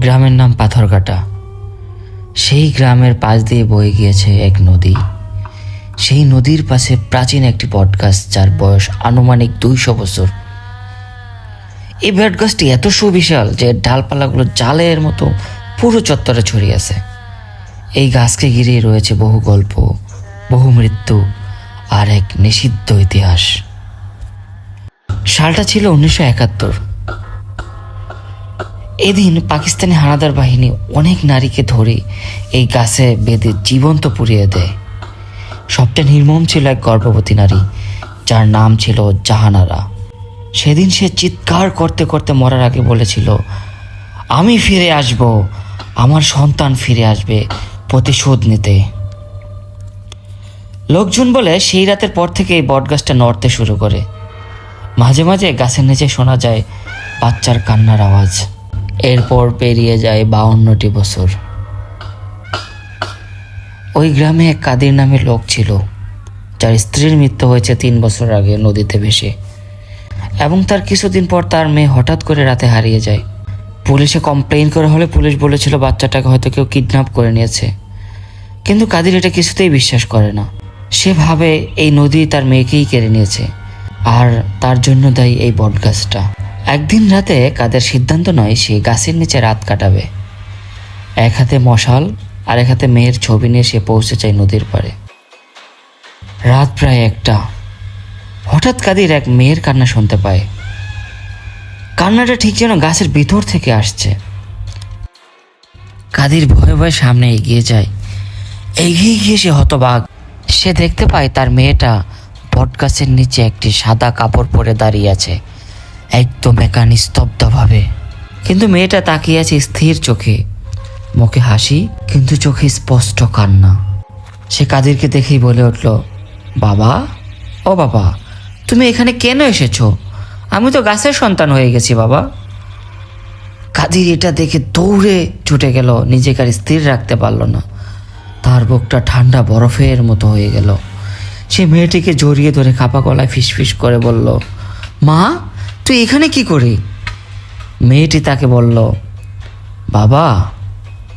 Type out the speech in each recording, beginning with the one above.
গ্রামের নাম পাথরকাটা সেই গ্রামের পাশ দিয়ে বয়ে গিয়েছে এক নদী। সেই নদীর পাশে প্রাচীন একটি বটগাছ, যার বয়স আনুমানিক দুইশো বছর। এই বটগাছটি এত সুবিশাল যে ডালপালাগুলো জালের মতো পুরো চত্বরে ছড়িয়ে আছে। এই গাছকে ঘিরে রয়েছে বহু গল্প, বহু মৃত্যু আর এক নিষিদ্ধ ইতিহাস। সালটা ছিল উনিশশো একাত্তর। এদিন পাকিস্তানি হানাদার বাহিনী অনেক নারীকে ধরে এই গাছে বেঁধে জীবন্ত পুড়িয়ে দেয়। সবটা নির্মম ছিল এক গর্ভবতী নারী, যার নাম ছিল জাহানারা। সেদিন সে চিৎকার করতে করতে মরার আগে বলেছিল, আমি ফিরে আসব, আমার সন্তান ফিরে আসবে প্রতিশোধ নিতে। লোকজন বলে সেই রাতের পর থেকে এই বটগাছটা নড়তে শুরু করে। মাঝে মাঝে গাছের নিচে শোনা যায় বাচ্চার কান্নার আওয়াজ। এরপর পেরিয়ে যায় বাউন্নটি বছর। ওই গ্রামে এক কাদির নামে লোক ছিল, যার স্ত্রীর মৃত্যু হয়েছে তিন বছর আগে নদীতে ভেসে। এবং তার কিছুদিন পর তার মেয়ে হঠাৎ করে রাতে হারিয়ে যায়। পুলিশে কমপ্লেন করা হলে পুলিশ বলেছিল বাচ্চাটাকে হয়তো কেউ কিডন্যাপ করে নিয়েছে। কিন্তু কাদির এটা কিছুতেই বিশ্বাস করে না। সে ভাবে এই নদী তার মেয়েকেই কেড়ে নিয়েছে, আর তার জন্য দায়ী এই বটগাছটা। একদিন রাতে কাদের সিদ্ধান্ত নয় সে গাছের নিচে রাত কাটাবে। এক হাতে মশাল আর এক হাতে মেয়ের ছবি নিয়ে সে পৌঁছে যায় নদীর পাড়ে। রাত প্রায় একটা। হঠাৎ কাদির এক মেয়ের কান্না শুনতে পায়। কান্নাটা ঠিক যেন গাছের ভিতর থেকে আসছে। কাদির ভয়ে ভয়ে সামনে এগিয়ে যায়। এগিয়ে গিয়ে সে হতবাক। সে দেখতে পায় তার মেয়েটা বট গাছের নিচে একটি সাদা কাপড় পরে দাঁড়িয়ে আছে। একদম একা নিস্তব্ধভাবে। কিন্তু মেয়েটা তাকিয়ে আছে স্থির চোখে। মুখে হাসি, কিন্তু চোখে স্পষ্ট কান্না। সে কাদিরকে দেখেই বলে উঠল, বাবা, ও বাবা, তুমি এখানে কেন এসেছ? আমি তো গাছের সন্তান হয়ে গেছি, বাবা। কাদির এটা দেখে দৌড়ে ছুটে গেল, নিজেকে আর স্থির রাখতে পারল না। তার বুকটা ঠান্ডা বরফের মতো হয়ে গেল। সে মেয়েটিকে জড়িয়ে ধরে খাপা গলায় ফিসফিস করে বলল, মা তুই এখানে কি করি? মেয়েটি তাকে বলল, বাবা,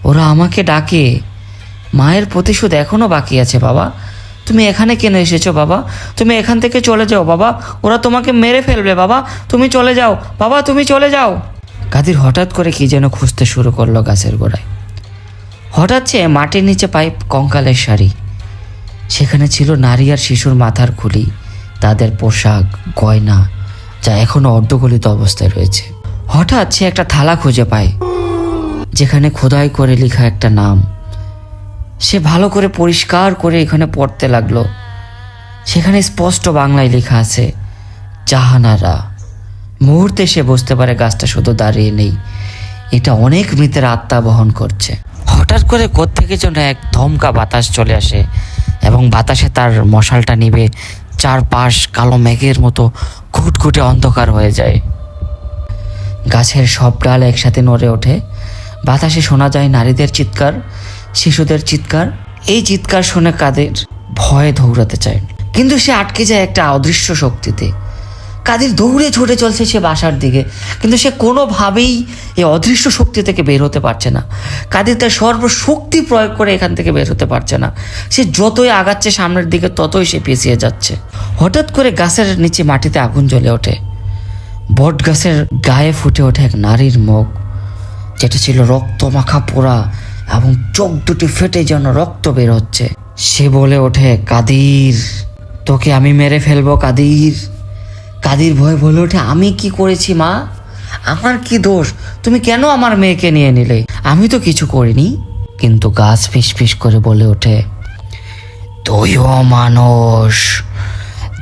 ওরা আমাকে ডাকে। মায়ের প্রতিশোধ এখনও বাকি আছে, বাবা। তুমি এখানে কেন এসেছ, বাবা? তুমি এখান থেকে চলে যাও, বাবা। ওরা তোমাকে মেরে ফেলবে, বাবা। তুমি চলে যাও, বাবা, তুমি চলে যাও। কাদির হঠাৎ করে কি যেন খুঁজতে শুরু করল গাছের গোড়ায়। হঠাৎ সে মাটির নিচে পাইপ কঙ্কালের শাড়ি। সেখানে ছিল নারী আর শিশুর মাথার খুলি, তাদের পোশাক, গয়না যা এখনও অর্ধগলিত অবস্থায় রয়েছে। হঠাৎ সে একটা থালা খুঁজে পায়, যেখানে খোদাই করে লেখা একটা নাম। সে ভালো করে পরিষ্কার করে এখানে পড়তে লাগল। সেখানে স্পষ্ট বাংলায় লেখা আছে, জাহানারা। মুহূর্তে সে বুঝতে পারে গাছটা শুধু দাঁড়িয়ে নেই। এটা অনেক মৃতের আত্মা বহন করছে। হঠাৎ করে কোত্থেকে যেন এক ধমকা বাতাস চলে আসে এবং বাতাসে তার মশালটা নিবে চারপাশ কালো মেঘের মতো ঘুটঘুটে অন্ধকার হয়ে যায়। গাছের সব ডাল একসাথে নড়ে ওঠে। বাতাসে শোনা যায় নারীদের চিৎকার, শিশুদের চিৎকার। এই চিৎকার শুনে কাদের ভয়ে দৌড়াতে চায়। কিন্তু সে আটকে যায় একটা অদৃশ্য শক্তিতে। কাদের দৌড়ে ছুটে চলছে সে বাসার দিকে। কিন্তু সে কোনোভাবেই এই অদৃশ্য শক্তি থেকে বের হতে পারছে না। কাদের তার সর্বশক্তি প্রয়োগ করে এখান থেকে বের হতে পারছে না। সে যতই আগাচ্ছে সামনের দিকে, ততই সে পিছিয়ে যাচ্ছে। হঠাৎ করে গাছের নিচে মাটিতে আগুন জ্বলে ওঠে। বট গাছের গায়ে ফুটে ওঠে এক নারীর মুখ, যেটা ছিল রক্ত মাখা পোড়া এবং চোখ দুটি ফেটে যেন রক্ত বের হচ্ছে। সে বলে ওঠে, কাদির, তোকে আমি মেরে ফেলব, কাদির। কাদির ভয়ে বলে ওঠে, আমি কি করেছি, মা? আমার কি দোষ? তুমি কেন আমার মেয়েকে নিয়ে নিলে? আমি তো কিছু করিনি। কিন্তু গাছ ফিস ফিস করে বলে ওঠে, তুইও মানুষ,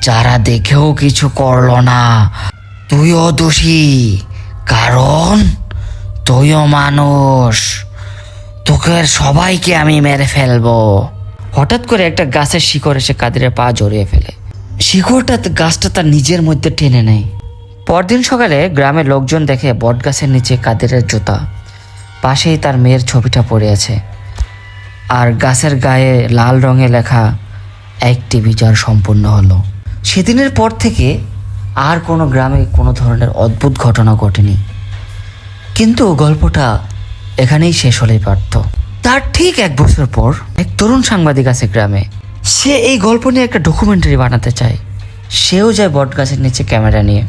যারা দেখেও কিছু করল না, তুইও দোষী। কারণ তুইও মানুষ। তোকে সবাইকে আমি মেরে ফেলব। হঠাৎ করে একটা গাছের শিকড় এসে কাদের পা জড়িয়ে ফেলে। শিকড়টা গাছটা তার নিজের মধ্যে টেনে নেয়। পরদিন সকালে গ্রামের লোকজন দেখে বটগাছের নিচে কাদেরের জুতা। পাশেই তার মেয়ের ছবিটা পড়ে আছে। আর গাছের গায়ে লাল রঙে লেখা একটি বিচার সম্পূর্ণ হলো। সেদিনের পর থেকে আর কোনো গ্রামে কোনো ধরনের অদ্ভুত ঘটনা ঘটেনি। কিন্তু গল্পটা এখানেই শেষ হলেই পারত। তার ঠিক এক বছর পর এক তরুণ সাংবাদিক আছে গ্রামে। সে এই গল্প নিয়ে একটা ডকুমেন্টারি বানাতে চায়। সেও যায় বট গাছের নিচে ক্যামেরা নিয়ে।